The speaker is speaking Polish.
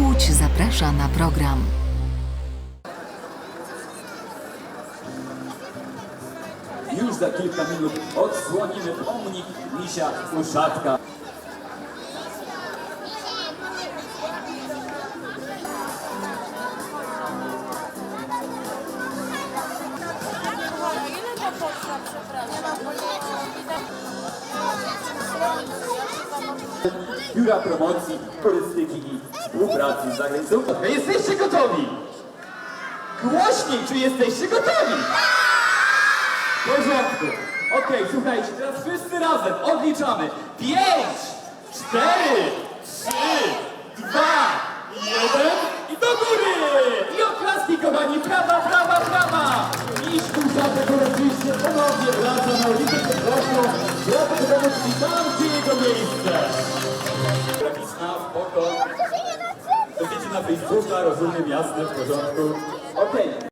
Łódź zaprasza na program. Już za kilka minut odsłonimy pomnik misia uszatka. Ile to potrwa, przepraszam? Biura Promocji, Turystyki i Współpracy z Zagranicą. Jesteście gotowi? Głośniej, czy jesteście gotowi? W porządku. Okej, słuchajcie, teraz wszyscy razem odliczamy. Pięć, cztery, trzy, dwa, jeden i do góry! I oklaski, kochani, prawa, prawa, prawa! Iść wraca na wraca do domu, tam gdzie jego miejsce. Graficzna, spoko. To wiecie na Facebooka, rozumiem, jasne, w porządku. Okej.